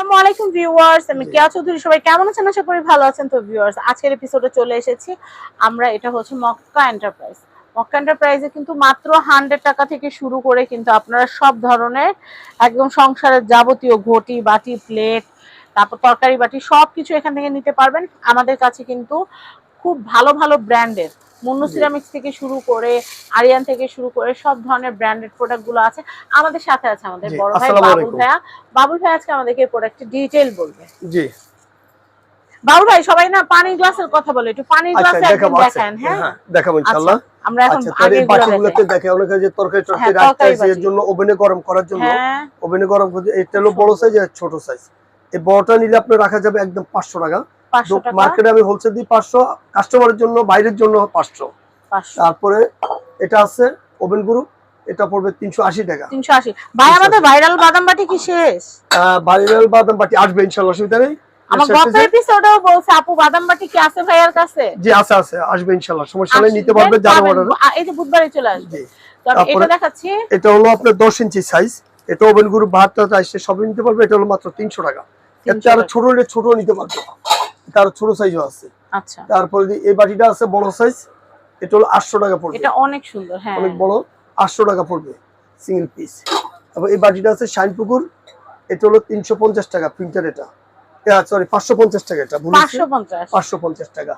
আসসালামু আলাইকুম ভিউয়ার্স আমি কেয়া চৌধুরী। সবাই কেমন আছেন? আশা করি ভালো আছেন। তো ভিউয়ার্স আজকের এপিসোডে চলে এসেছি। আমরা এটা হচ্ছে মক্কা এন্টারপ্রাইজ মক্কা এন্টারপ্রাইজে কিন্তু মাত্র হান্ড্রেড টাকা থেকে শুরু করে কিন্তু আপনারা সব ধরনের একদম সংসারের যাবতীয় ঘটি বাটি প্লেট তারপর তরকারি বাটি সব কিছু এখান থেকে নিতে পারবেন। আমাদের কাছে কিন্তু খুব ভালো ভালো ব্র্যান্ডের। মুন্নু সিরামিক্স থেকে শুরু করে আরিয়ান থেকে শুরু করে সব ধরনের ব্র্যান্ডেড প্রোডাক্টগুলো আছে। আমাদের সাথে আছে আমাদের বড় ভাই বাবুল ভাইয়া। বাবুল ভাই আজকে আমাদেরকে প্রোডাক্টের ডিটেইল বলবে। জি। বাবুল ভাই সবাই না পানির গ্লাসের কথা বলে একটু পানির আচ্ছা গ্লাসে একদম আচ্ছা। হ্যাঁ? দেখাবো ইনশাআল্লাহ। আমরা এখন আচ্ছা আগে বাটিগুলোতে দেখে অনেকে যে তরকারি হ্যাঁ, টরকারি রাখতে আছে এর জন্য ওভেনে গরম করার জন্য হ্যাঁ। ওভেনে গরম করতে এটা হলো বড় সাইজ আর ছোট সাইজ এই বড়টা নিলে আপনার রাখা যাবে একদম পাঁচশো টাকা পাঁচশো টাকা। মার্কেটে আমি হোলসেল দিই পাঁচশো কাস্টমারের জন্য বাইরের জন্য পাঁচশো। তারপরে এটা আছে ওভেন গ্রুপ এটা পড়বে তিনশো আশি টাকা। তিনশো আশি। ভাই আমাদের ভাইরাল বাদাম বাটি কি শেষ? ভাইরাল বাদাম বাটি আসবে ইনশাল্লাহ অসুবিধা নেই। আমার গত এপিসোডেও বলছে আপু বাদাম বাটি কি আছে ভাইয়ার কাছে? জি আছে আছে আসবে ইনশাল্লাহ। সমস্যা নেই নিতে পারবে জানো অর্ডার এই যে বুধবারে চলে আসবে। জি। তো আমি তারপরে- এটা দেখাচ্ছি। এটা হলো আপনার দশ ইঞ্চি সাইজ এটা ওভেন গ্রুপ বাহাত্তর আসছে সবই নিতে পারবে এটা হলো মাত্র তিনশো টাকা। এর 300 চেয়ে ছোট হলে ছোট নিতে পারবে। তার ছোট সাইজও আছে। আচ্ছা। তারপরে এই বাটিটা আছে বড় সাইজ এটা হলো আটশো টাকা পড়বে। এটা অনেক সুন্দর হ্যাঁ। অনেক বড় আটশো টাকা পড়বে সিঙ্গেল পিস তারপর এই বাটিটা আছে শাইন পুকুর এটা হলো তিনশো পঞ্চাশ টাকা প্রিন্টার এটা। সরি পাঁচশো পঞ্চাশ টাকা এটা ভুল পাঁচশো পঞ্চাশ। পাঁচশো পঞ্চাশ টাকা।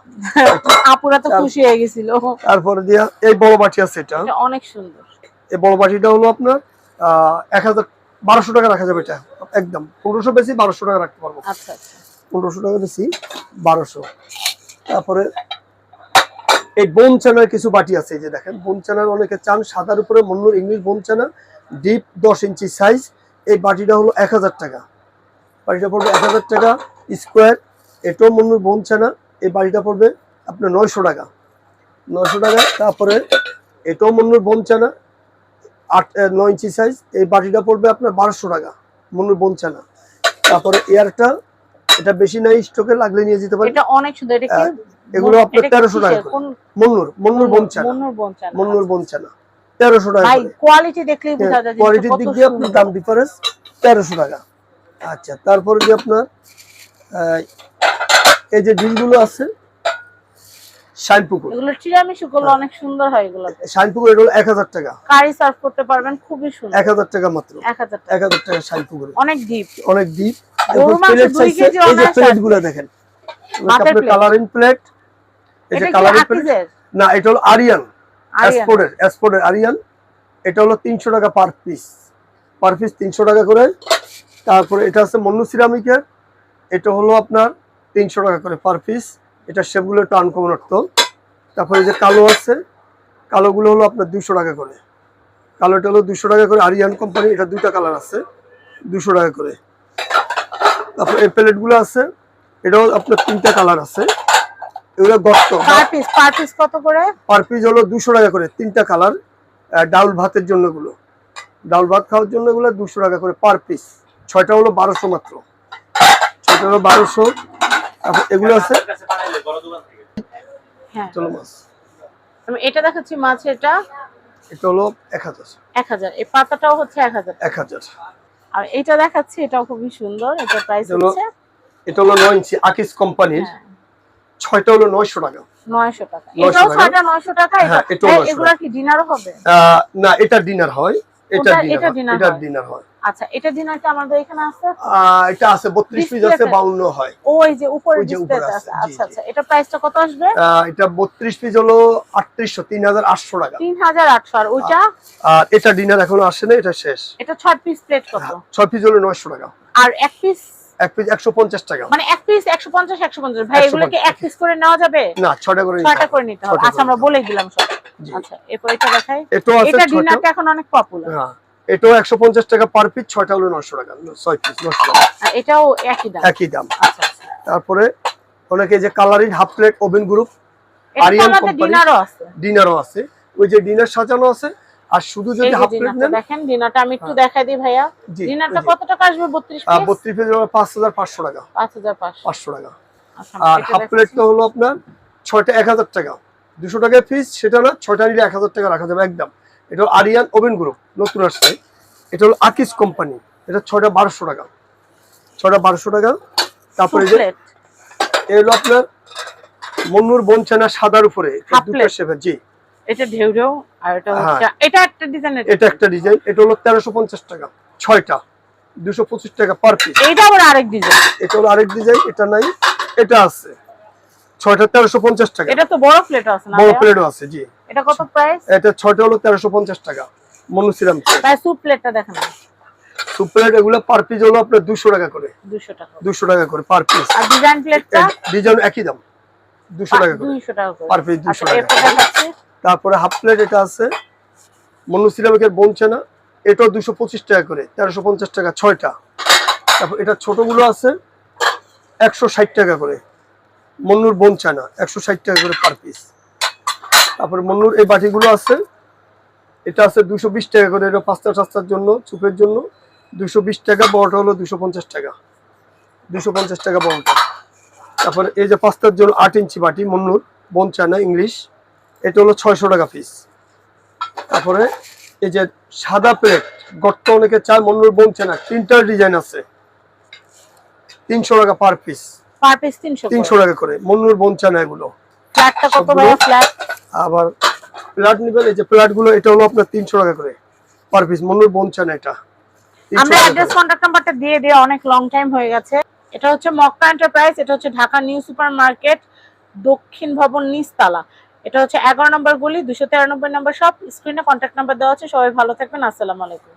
আপুরা তো খুশি হয়ে গেছিল। তারপরে দিয়া এই বড় বাটি আছে এটা। এটা অনেক সুন্দর। এই বড় বাটিটা হলো আপনার আহ, এক হাজার বারোশো টাকা রাখা যাবে এটা একদম। পনেরোশো বেশি বারোশো টাকা রাখতে পারব। আচ্ছা আচ্ছা। পনেরোশো টাকা বেশি বারোশো। তারপরে এই বোন চানার কিছু বাটি আছে যে দেখেন, বোন চানার অনেকে চান, সাদার উপরে মন্নুর ইংলিশ বোন চানা ডিপ দশ ইঞ্চি সাইজ, এই বাটিটা হলো এক হাজার টাকা। বাটিটা পড়বে এক হাজার টাকা স্কোয়ার, এটাও মন্নুর বোন চানা এই বাটিটা পড়বে আপনার নয়শো টাকা। নয়শো টাকা, তারপরে এটাও মন্নুর বোন চানা আট নয় ইঞ্চি সাইজ, এই বাটিটা পড়বে আপনার বারোশো টাকা, মন্নুর বোন চানা তারপরে এয়ারটা এটা বেশি নাই স্টকে লাগলে নিয়ে যেতে পারেন। এটা অনেক সুন্দর এটা কি এগুলো আপনার 1300 টাকা কোন মন্নুর মন্নুর বনচানা। মন্নুর বনচানা মন্নুর বনচানা তেরোশো টাকা ভাই কোয়ালিটি দেখলেই বোঝা যায় জিনিসটা কোয়ালিটির দিক দিয়ে আপনার দাম ডিফারেন্স তেরোশো টাকা। আচ্ছা তারপরে যে আপনার এই যে ডিলগুলো আছে শাইনপুকুর। এগুলো টিরামিসু গুলো হ্যাঁ। অনেক সুন্দর হয় এগুলো। শাইনপুকুর এটা হলো এক হাজার টাকা। কারি সার্ভ করতে পারবেন খুবই সুন্দর। এক হাজার টাকা মাত্র। এক হাজার টাকা। এক হাজার টাকা শাইনপুকুর। অনেক ডিপ অনেক ডিপ গুলো দেখেন। কালারিং প্লেট এই যে কালারিং প্লেট না এটা হলো আরিয়ান আরিয়ান এটা হলো তিনশো টাকা পার পিস পার পিস তিনশো টাকা করে। তারপরে এটা আছে মন্নু সিরামিকের। এটা হলো আপনার তিনশো টাকা করে পার পিস এটা শেপগুলো একটু আনকমন অর্থ। তারপরে এই যে কালো আছে কালোগুলো হলো আপনার দুশো টাকা করে। কালোটা হলো দুশো টাকা করে আরিয়ান কোম্পানি এটা দুইটা কালার আছে দুশো টাকা করে। তারপর এই প্লেটগুলো আছে এটাও আপনার তিনটা কালার আছে। এগুলো গর্ত। পার পিস পার পিস কত করে? পার পিস হলো টাকা করে তিনটা কালার ডাউল ভাতের জন্য এগুলো ডাউল ভাত খাওয়ার জন্য এগুলো দুশো টাকা করে পার পিস ছয়টা হলো মাত্র। ছয়টা হলো বারোশো। তারপর এগুলো আছে। হ্যাঁ। চলো মাছ। আমি এটা দেখাচ্ছি মাছ এটা এটা হলো এক হাজার। এক হাজার। এই পাতাটাও হচ্ছে এক হাজার। এক হাজার। আর এটা দেখাচ্ছি এটাও খুবই সুন্দর এটা প্রাইস হচ্ছে। এটা হলো 9 ইঞ্চি আকিস কোম্পানির ছয়টা হলো নয়শো টাকা। নয়শো টাকা। এটাও। ছয়টা নয়শো টাকা এটা- হ্যাঁ, 900 এগুলা কি ডিনার হবে? না এটা ডিনার হয়। এটা ডিনার এটা হয়। হয়। আচ্ছা এটা ডিনারটা আমাদের এখানে আছে? এটা আছে বত্রিশ পিস আছে Display-তে? বাউন্ন হয়। ওই যে উপরে আছে, আচ্ছা আচ্ছা এটা প্রাইসটা কত আসবে? এটা বত্রিশ পিস হলো আটত্রিশশো তিন হাজার আটশো টাকা। তিন হাজার আটশো। আর ওইটা? আর এটা ডিনার এখনও আসে না এটা শেষ। এটা ছয় পিস প্লেট কত? ছয় পিস হলো নয়শো টাকা। আর এক পিস এক পিস একশো পঞ্চাশ টাকা। মানে এক পিস একশো পঞ্চাশ একশো পঞ্চাশ। ভাই 150 এগুলো কি এক পিস করে নেওয়া যাবে? না করে করে নিতে হবে। আচ্ছা আমরা বলে দিলাম সব। আচ্ছা এরপর এটা দেখাই। এটা ডিনারটা এখন অনেক পপুলার হ্যাঁ। এটাও একশো পঞ্চাশ টাকা পার পিস ছয়টা হলো নয়শো টাকা ছয় পিস নয়শো টাকা। এটাও একই দাম। একই দাম। আচ্ছা আচ্ছা। তারপরে অনেকে যে colouring half plate oven group Aryan company। ডিনারও আছে। ডিনারও আছে। ওই যে ডিনার সাজানো আছে আর শুধু যদি হাফ প্লেট নেন দেখেন ডিনারটা আমি একটু হ্যাঁ। দেখাই দিই ভাইয়া। ডিনারটা কত টাকা আসবে? বত্রিশ পিস বত্রিশ পিস পাঁচ হাজার পাঁচশো টাকা। পাঁচ হাজার পাঁচশো। পাঁচশো টাকা। আচ্ছা, আর হাফ দেখাচ্ছি। প্লেটটা হলো আপনার ছয়টা এক হাজার টাকা। দুশো টাকায় পিস সেটা না ছয়টা নিলে এক হাজার টাকা রাখা যাবে একদম। এটা হলো আরিয়ান ওভেন গ্রুপ নতুন আসছে। এটা হলো আকিস কোম্পানি এটা ছয়টা বারোশো টাকা। ছটা বারোশো টাকা। তারপরে যে এই হলো আপনার মন্নুর বনচানা সাদার উপরে দুটো শেপের জি। এটা ঢেউ ঢেউ আর এটা হ্যাঁ। হচ্ছে এটা একটা এটা ডিজাইন এটা হলো টাকা ছয়টা দুশো পঁচিশ টাকা পার পিস আবার আরেক ডিজাইন এটা হলো আরেক ডিজাইন এটা নাই এটা আছে। ছয়টা তেরোশো পঞ্চাশ টাকা। এটা তো বড় প্লেট আছে না বড়? প্লেটও আছে জি। এটা কত প্রাইস এটা ছয়টা হলো তেরোশো পঞ্চাশ টাকা মনুসিরাম প্রায় প্লেটটা দেখেন সুপ প্লেট এগুলো পার পিস হলো আপনার দুশো টাকা করে। 200 টাকা দুশো টাকা করে পার পিস আর ডিজাইন প্লেটটা ডিজাইন একই দাম দুশো টাকা করে। 200 টাকা করে। Per piece 200 আচ্ছা টাকা। তারপরে হাফ প্লেট এটা আছে মনুসিরামিকের বনচানা এটাও দুশো পঁচিশ টাকা করে তেরোশো পঞ্চাশ টাকা ছয়টা। তারপর এটা ছোটগুলো আছে একশো ষাট টাকা করে। মন্নুর বনচানা একশো ষাট টাকা করে পার পিস তারপরে মন্নুর এই বাটিগুলো আছে, এটা আছে দুশো বিশ টাকা করে, এটা পাস্তা টাস্তার জন্য, চুপের জন্য। দুশো বিশ টাকা, বড়টা হলো দুশো পঞ্চাশ টাকা। দুশো পঞ্চাশ টাকা বড়টা। তারপরে এই যে পাস্তার জন্য আট ইঞ্চি বাটি, মন্নুর বোন বনচানা ইংলিশ, এটা হলো ছয়শো টাকা পিস তারপরে এই যে সাদা প্লেট গর্ত অনেকে চায় মন্নুর বোন বনচানা তিনটার ডিজাইন আছে। তিনশো টাকা পার পিস পার পিস 300 তিনশো টাকা করে। মন্নুর এগুলো। ফ্ল্যাটটা কত ভাইয়া ফ্ল্যাট? আবার প্লাট নিবেন এই যে প্লাটগুলো এটা হলো আপনার তিনশো টাকা করে পার পিস। মন্নুর এটা। আমরা অ্যাড্রেস কন্টাক্ট নাম্বারটা দিয়ে দিয়ে অনেক লং টাইম হয়ে গেছে। এটা হচ্ছে মক্কা এন্টারপ্রাইজ এটা হচ্ছে ঢাকা নিউ সুপার মার্কেট দক্ষিণ ভবন নিচতলা। এটা হচ্ছে এগারো নম্বর গলি দুশো তেরানব্বই নম্বর সব স্ক্রিনে কন্ট্যাক্ট নাম্বার দেওয়া আছে সবাই ভালো থাকবেন আসসালামু আলাইকুম।